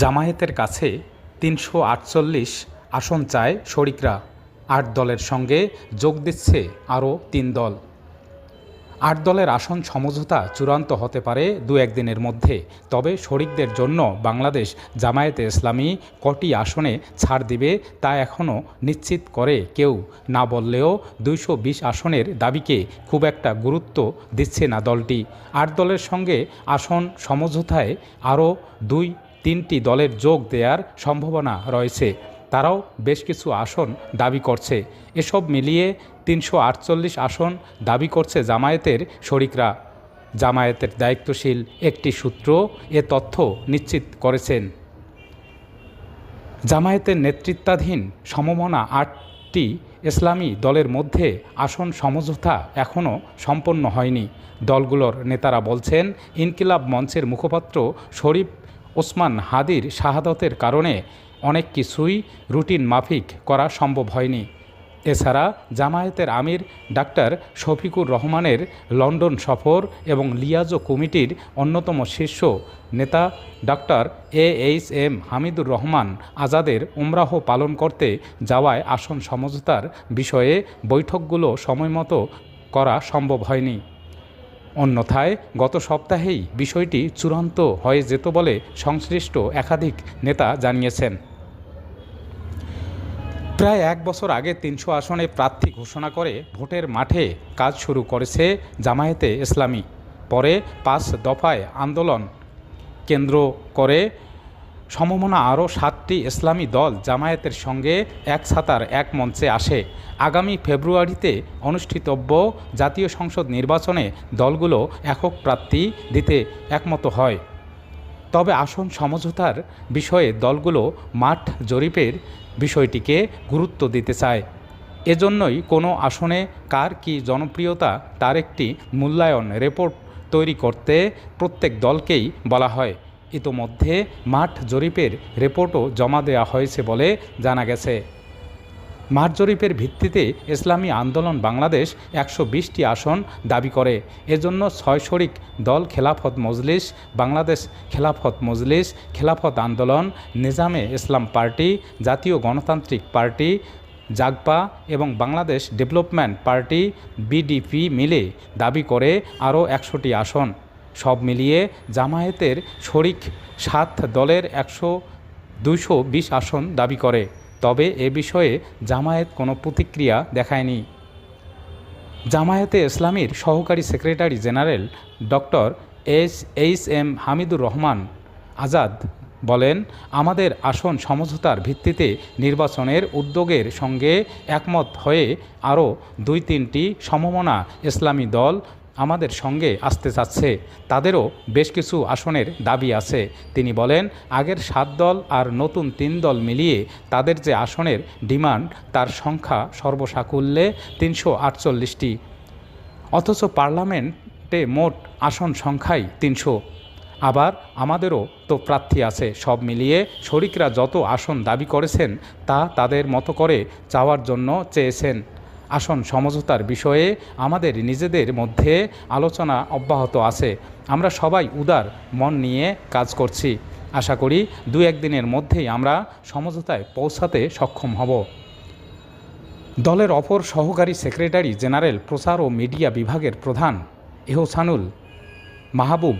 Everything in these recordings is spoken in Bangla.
জামায়াতের কাছে তিনশো আটচল্লিশ আসন চায় শরিকরা। আট দলের সঙ্গে যোগ দিচ্ছে আরও তিন দল। আট দলের আসন সমঝোতা চূড়ান্ত হতে পারে দু একদিনের মধ্যে। তবে শরিকদের জন্য বাংলাদেশ জামায়াতে ইসলামী কটি আসনে ছাড় দিবে তা এখনও নিশ্চিত করে কেউ না বললেও দুইশো বিশ আসনের দাবিকে খুব একটা গুরুত্ব দিচ্ছে না দলটি। আট দলের সঙ্গে আসন সমঝোতায় আরও দুই তিনটি দলের যোগ দেওয়ার সম্ভাবনা রয়েছে। তারাও বেশ কিছু আসন দাবি করছে। এসব মিলিয়ে তিনশো আটচল্লিশ আসন দাবি করছে জামায়াতের শরিকরা। জামায়াতের দায়িত্বশীল একটি সূত্র এ তথ্য নিশ্চিত করেছেন। জামায়াতের নেতৃত্বাধীন সমমনা আটটি ইসলামী দলের মধ্যে আসন সমঝোতা এখনও সম্পন্ন হয়নি। দলগুলোর নেতারা বলছেন, ইনকিলাব মঞ্চের মুখপাত্র শরীফ ওসমান হাদির শাহাদতের কারণে অনেক কিছুই রুটিন মাফিক করা সম্ভব হয়নি। এছাড়া জামায়াতের আমির ডাক্তার শফিকুর রহমানের লন্ডন সফর এবং লিয়াজো কমিটির অন্যতম শীর্ষ নেতা doctor A H M Hamidur Rahman আজাদের উমরাহ পালন করতে যাওয়ায় আসন সমঝোতার বিষয়ে বৈঠকগুলো সময়মতো করা সম্ভব হয়নি। অন্যথায় গত সপ্তাহেই বিষয়টি চূড়ান্ত হয়ে যেত বলে সংশ্লিষ্ট একাধিক নেতা জানিয়েছেন। প্রায় এক বছর আগে তিনশো আসনে প্রার্থী ঘোষণা করে ভোটের মাঠে কাজ শুরু করেছে জামায়াতে ইসলামী। পরে পাঁচ দফায় আন্দোলন কেন্দ্র করে সমমনা আরও সাতটি ইসলামী দল জামায়াতের সঙ্গে এক ছাতার এক মঞ্চে আসে। আগামী ফেব্রুয়ারিতে অনুষ্ঠিতব্য জাতীয় সংসদ নির্বাচনে দলগুলো একক প্রার্থী দিতে একমত হয়। তবে আসন সমঝোতার বিষয়ে দলগুলো মাঠ জরিপের বিষয়টিকে গুরুত্ব দিতে চায়। এজন্যই কোনো আসনে কার কি জনপ্রিয়তা তার একটি মূল্যায়ন রিপোর্ট তৈরি করতে প্রত্যেক দলকেই বলা হয়। ইতোমধ্যে মাঠ জরিপের রিপোর্টও জমা দেওয়া হয়েছে বলে জানা গেছে। মাঠ জরিপের ভিত্তিতে ইসলামী আন্দোলন বাংলাদেশ একশো বিশটি আসন দাবি করে। এজন্য ছয় শরিক দল খেলাফত মজলিস, বাংলাদেশ খেলাফত মজলিস, খেলাফত আন্দোলন, নিজামে ইসলাম পার্টি, জাতীয় গণতান্ত্রিক পার্টি, জাগপা এবং বাংলাদেশ ডেভেলপমেন্ট পার্টি, বিডিপি মিলে দাবি করে আরও একশোটি আসন। সব মিলিয়ে জামায়াতের শরিক সাত দলের একশো দুইশো বিশ আসন দাবি করে। তবে এ বিষয়ে জামায়াত কোনো প্রতিক্রিয়া দেখায়নি। জামায়াতে ইসলামীর সহকারী secretary general doctor S H M Hamidur Rahman Azad বলেন, আমাদের আসন সমঝোতার ভিত্তিতে নির্বাচনের উদ্যোগের সঙ্গে একমত হয়ে আরও দুই তিনটি সমমনা ইসলামী দল আমাদের সঙ্গে আসতে চাচ্ছে। তাদেরও বেশ কিছু আসনের দাবি আছে। তিনি বলেন, আগের সাত দল আর নতুন তিন দল মিলিয়ে তাদের যে আসনের ডিমান্ড, তার সংখ্যা সর্বসাকুল্যে তিনশো আটচল্লিশটি। অথচ পার্লামেন্টে মোট আসন সংখ্যাই তিনশো। আবার আমাদেরও তো প্রার্থী আছে, সব মিলিয়ে শরিকরা যত আসন দাবি করেছেন, তা তাদের মতো করে চাওয়ার জন্য চেয়েছেন। আসন সমঝোতার বিষয়ে আমাদের নিজেদের মধ্যে আলোচনা অব্যাহত আছে। আমরা সবাই উদার মন নিয়ে কাজ করছি। আশা করি দু একদিনের মধ্যেই আমরা সমঝোতায় পৌঁছাতে সক্ষম হব। দলের অপর সহকারী সেক্রেটারি জেনারেল প্রচার ও মিডিয়া বিভাগের প্রধান এহসানুল মাহবুব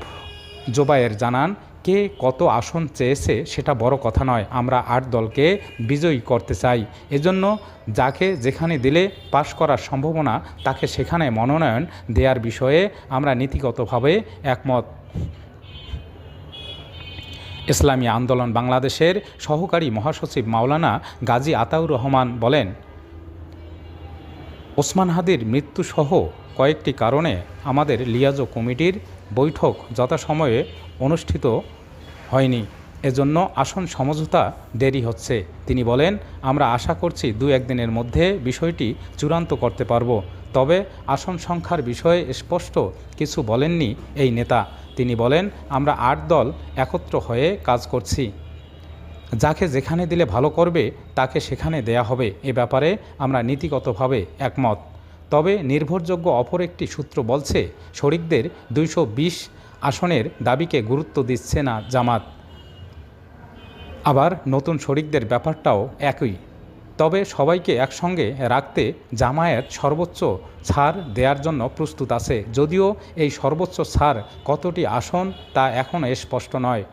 জোবায়ের জানান কে কত আসন চেয়েছে সেটা বড় কথা নয়। আমরা আট দলকে বিজয়ী করতে চাই। এজন্য যাকে যেখানে দিলে পাশ করার সম্ভাবনা, তাকে সেখানে মনোনয়ন দেওয়ার বিষয়ে আমরা নীতিগতভাবে একমত। ইসলামী আন্দোলন বাংলাদেশের সহকারী মহাসচিব মাওলানা গাজী আতাউর রহমান বলেন, ওসমান হাদির মৃত্যুসহ কয়েকটি কারণে আমাদের লিয়াজো কমিটির বৈঠক যথাসময়ে অনুষ্ঠিত হয়নি। এজন্য আসন সমঝোতা দেরি হচ্ছে। তিনি বলেন, আমরা আশা করছি দু একদিনের মধ্যে বিষয়টি চূড়ান্ত করতে পারব। তবে আসন সংখ্যার বিষয়ে স্পষ্ট কিছু বলেননি এই নেতা। তিনি বলেন, আমরা আট দল একত্র হয়ে কাজ করছি। যাকে যেখানে দিলে ভালো করবে, তাকে সেখানে দেয়া হবে। এ ব্যাপারে আমরা নীতিগতভাবে একমত। তবে নির্ভরযোগ্য অপর একটি সূত্র বলছে, শরিকদের দুইশো বিশ আসনের দাবিকে গুরুত্ব দিচ্ছে না জামাত। আবার নতুন শরিকদের ব্যাপারটাও একই। তবে সবাইকে একসঙ্গে রাখতে জামায়াত সর্বোচ্চ ছাড় দেওয়ার জন্য প্রস্তুত আছে, যদিও এই সর্বোচ্চ ছাড় কতটি আসন তা এখনও স্পষ্ট নয়।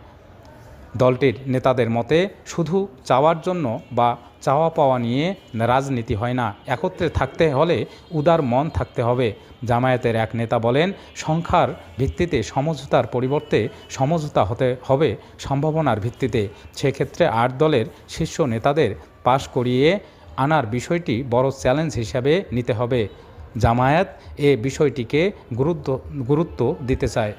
দলটির নেতাদের মতে, শুধু চাওয়ার জন্য বা চাওয়া পাওয়া নিয়ে রাজনীতি হয় না। একত্রে থাকতে হলে উদার মন থাকতে হবে। জামায়াতের এক নেতা বলেন, সংখ্যার ভিত্তিতে সমঝোতার পরিবর্তে সমঝোতা হতে হবে সম্ভাবনার ভিত্তিতে। সেক্ষেত্রে আট দলের শীর্ষ নেতাদের পাশ করিয়ে আনার বিষয়টি বড় চ্যালেঞ্জ হিসাবে নিতে হবে। জামায়াত এ বিষয়টিকে গুরুত্ব গুরুত্ব দিতে চায়।